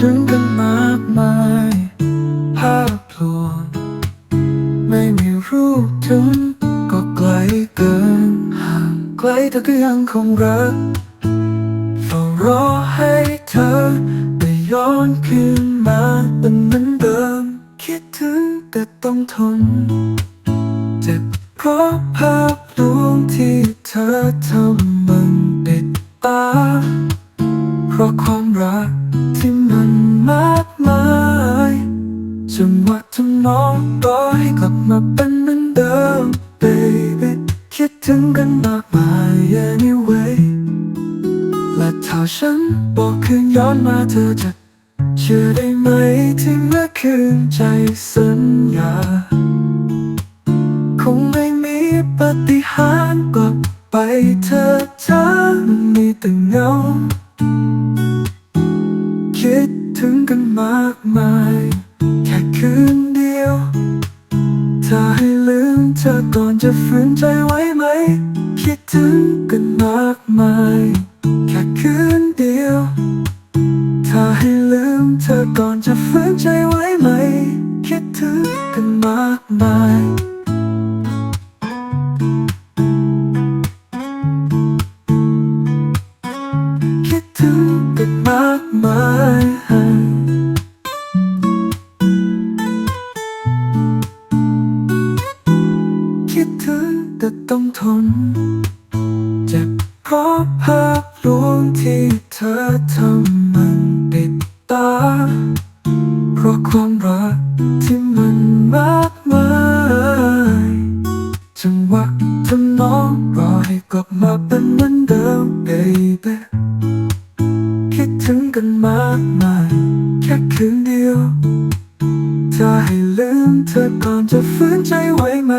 ถึงกันมากมายภาพลวงไม่มีรูปถึงก็ไกลเกินห่างไกลแต่ก็ยังคงรักเฝ้ารอให้เธอได้ย้อนคืนมาเป็นเหมือนเดิม คิดถึงแต่ต้องทน เจ็บเพราะภาพลวงที่เธอทำมันติดตาเพราะความรักที่ จังหวะทำนองรอให้กลับมาเป็นเหมือนเดิม baby คิดถึงกันมากมาย anyway และถ้าฉันบอกคืนย้อนมาเธอจะเชื่อได้ไหมที่เมื่อคืนใจสัญญา คงไม่มีปฏิหารกลับไปเธอจ้ามันมีแต่เงา คิดถึงกันมากมาย คืนเดียว ถ้าให้ลืมเธอก่อนจะฝืนใจไว้ไหม คิดถึงกันมากมาย แค่คืนเดียว ถ้าให้ลืมเธอก่อนจะฝืนใจไว้ไหม คิดถึงกันมากมายคิดถึงกันมากมาย ดถึงแต่ต้องทน เจ็บเพราะภาพลวงที่เธอทำมันติดตา เพราะความรักที่มันมากมายจังหวะทำน้องรอให้กลับมาเป็นเหมือนเดิม baby คิดถึงกันมากมายแค่คืนเดียว ถ้าให้ลืมเธอก่อนจะฝืนใจไหวไหม